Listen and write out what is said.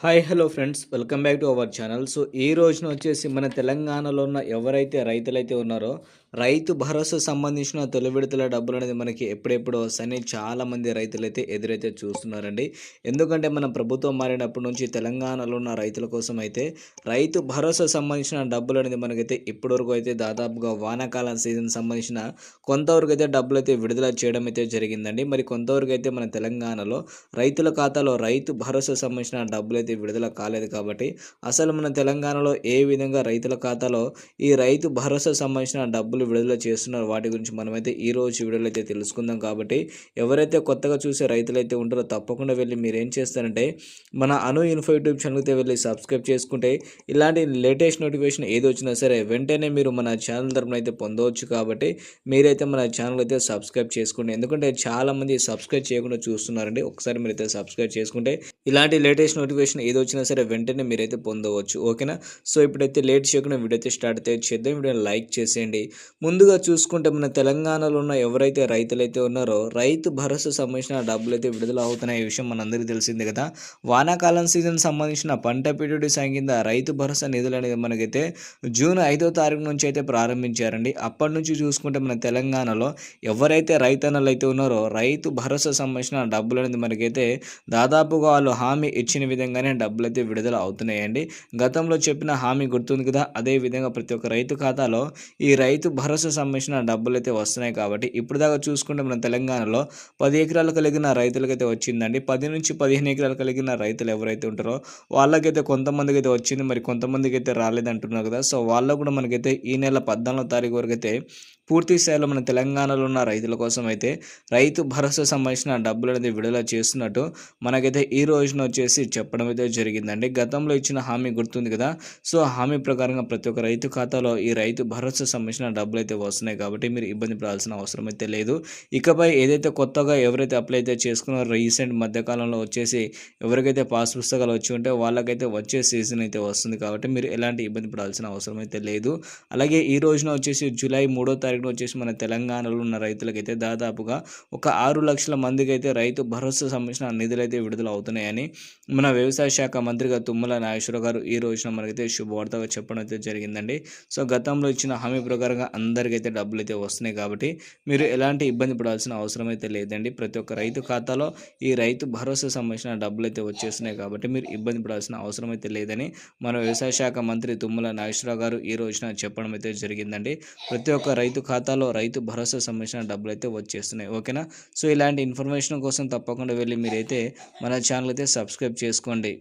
Hi hello friends. Welcome back to our channel. So ఈ రోజున వచ్చేసి మన తెలంగాణలో ఉన్న ఎవరైతే రైతులైతే ఉన్నారో రైతు భరోసా సంబంధించిన తొలి విడతల డబ్బులు అనేది మనకి ఎప్పుడెప్పుడు వస్తాయని చాలామంది రైతులైతే ఎదురైతే చూస్తున్నారండి. ఎందుకంటే మన ప్రభుత్వం మారినప్పటి నుంచి తెలంగాణలో ఉన్న రైతుల కోసం అయితే రైతు భరోసా సంబంధించిన డబ్బులు అనేది మనకైతే ఇప్పటివరకు అయితే దాదాపుగా వానాకాలం సీజన్ సంబంధించిన కొంతవరకు అయితే డబ్బులు అయితే విడుదల చేయడం అయితే జరిగిందండి. మరి కొంతవరకు అయితే మన తెలంగాణలో రైతుల ఖాతాలో రైతు భరోసా సంబంధించిన డబ్బులు అయితే విడుదల కాలేదు కాబట్టి అసలు మన తెలంగాణలో ఏ విధంగా రైతుల ఖాతాలో ఈ రైతు భరోసా సంబంధించిన డబ్బులు విడుదల చేస్తున్నారో వాటి గురించి మనమైతే ఈ రోజు వీడియోలో అయితే తెలుసుకుందాం కాబట్టి ఎవరైతే కొత్తగా చూసే రైతులు అయితే ఉంటారో తప్పకుండా వెళ్ళి మీరు ఏం చేస్తారంటే మన అను ఇన్ఫో యూట్యూబ్ ఛానల్కి వెళ్ళి సబ్స్క్రైబ్ చేసుకుంటే ఇలాంటి లేటెస్ట్ నోటిఫికేషన్ ఏది వచ్చినా సరే వెంటనే మీరు మన ఛానల్ తరపున అయితే పొందవచ్చు కాబట్టి మీరైతే మన ఛానల్ అయితే సబ్స్క్రైబ్ చేసుకోండి. ఎందుకంటే చాలామంది సబ్స్క్రైబ్ చేయకుండా చూస్తున్నారండి. ఒకసారి మీరైతే సబ్స్క్రైబ్ చేసుకుంటే ఇలాంటి లేటెస్ట్ నోటిఫికేషన్ ఏది వచ్చినా సరే వెంటనే మీరైతే పొందవచ్చు ఓకేనా? సో ఇప్పుడైతే లేట్ చేయకుండా వీడియో అయితే స్టార్ట్ అయితే చేద్దాం. వీడియో లైక్ చేసేయండి. ముందుగా చూసుకుంటే మన తెలంగాణలో ఉన్న ఎవరైతే రైతులైతే ఉన్నారో రైతు భరోసా సంబంధించిన డబ్బులు అయితే విడుదల అవుతున్నాయి ఈ విషయం మనందరికీ తెలిసిందే కదా. వానాకాలం సీజన్ సంబంధించిన పంట పెట్టుబడి సాయం కింద రైతు భరోసా నిధులు అనేది మనకైతే జూన్ ఐదో తారీఖు నుంచి అయితే ప్రారంభించారండి. అప్పటి నుంచి చూసుకుంటే మన తెలంగాణలో ఎవరైతే రైతన్నలు అయితే ఉన్నారో రైతు భరోసా సంబంధించిన డబ్బులు అనేది మనకైతే దాదాపుగా వాళ్ళు హామీ ఇచ్చిన విధంగానే డబ్బులు అయితే విడుదల అవుతున్నాయండి. గతంలో చెప్పిన హామీ గుర్తుంది కదా? అదే విధంగా ప్రతి ఒక్క రైతు ఖాతాలో ఈ రైతు భరోసా సంబంధించిన డబ్బులు అయితే వస్తున్నాయి కాబట్టి ఇప్పుడు దాకా చూసుకుంటే మన తెలంగాణలో పది ఎకరాలు కలిగిన రైతులకైతే వచ్చిందండి. పది నుంచి పదిహేను ఎకరాలు కలిగిన రైతులు ఎవరైతే ఉంటారో వాళ్ళకైతే కొంతమందికి అయితే వచ్చింది. మరి కొంతమందికి అయితే రాలేదంటున్నారు కదా? సో వాళ్ళకు కూడా మనకైతే ఈ నెల పద్నాలుగో తారీఖు వరకు అయితే పూర్తి స్థాయిలో మన తెలంగాణలో ఉన్న రైతుల కోసం అయితే రైతు భరోసా సంబంధించిన డబ్బులు అనేది విడుదల చేస్తున్నట్టు మనకైతే ఈ రోజున వచ్చేసి చెప్పడం అయితే జరిగిందండి. గతంలో ఇచ్చిన హామీ గుర్తుంది కదా? సో హామీ ప్రకారంగా ప్రతి ఒక్క రైతు ఖాతాలో ఈ రైతు భరోసా సంబంధించిన డబ్బులు అయితే వస్తున్నాయి కాబట్టి మీరు ఇబ్బంది పడాల్సిన అవసరం అయితే లేదు. ఇకపై ఏదైతే కొత్తగా ఎవరైతే అప్లై అయితే చేసుకున్నారో రీసెంట్ మధ్యకాలంలో వచ్చేసి ఎవరికైతే పాస్ పుస్తకాలు వచ్చి ఉంటే వాళ్ళకైతే వచ్చే సీజన్ అయితే వస్తుంది కాబట్టి మీరు ఎలాంటి ఇబ్బంది పడాల్సిన అవసరం అయితే లేదు. అలాగే ఈ రోజున వచ్చేసి జూలై మూడో తారీఖు తారీఖున వచ్చేసి మన తెలంగాణలో ఉన్న రైతులకైతే దాదాపుగా ఒక ఆరు లక్షల మందికి అయితే రైతు భరోసా సంబంధించిన నిధులు అయితే విడుదల అవుతున్నాయని మన వ్యవసాయ శాఖ మంత్రిగా తుమ్మల నాగేశ్వర గారు ఈ రోజున మనకైతే శుభవార్తగా చెప్పడం అయితే జరిగిందండి. సో గతంలో ఇచ్చిన హామీ ప్రకారంగా అందరికైతే డబ్బులు అయితే వస్తున్నాయి కాబట్టి మీరు ఎలాంటి ఇబ్బంది పడాల్సిన అవసరం అయితే లేదండి. ప్రతి ఒక్క రైతు ఖాతాలో ఈ రైతు భరోసా సంబంధించిన డబ్బులు అయితే వచ్చేస్తున్నాయి కాబట్టి మీరు ఇబ్బంది పడాల్సిన అవసరం అయితే లేదని మన వ్యవసాయ శాఖ మంత్రి తుమ్మల నాగేశ్వర గారు ఈ రోజున చెప్పడం అయితే జరిగిందండి. ప్రతి ఒక్క రైతు ఖాతాలో రైతు భరోసా సంబంధించిన డబ్బులు అయితే వచ్చేస్తున్నాయి. ఓకేనా? సో ఇలాంటి ఇన్ఫర్మేషన్ కోసం తప్పకుండా వెళ్ళి మీరైతే మన ఛానల్ అయితే సబ్స్క్రైబ్ చేసుకోండి.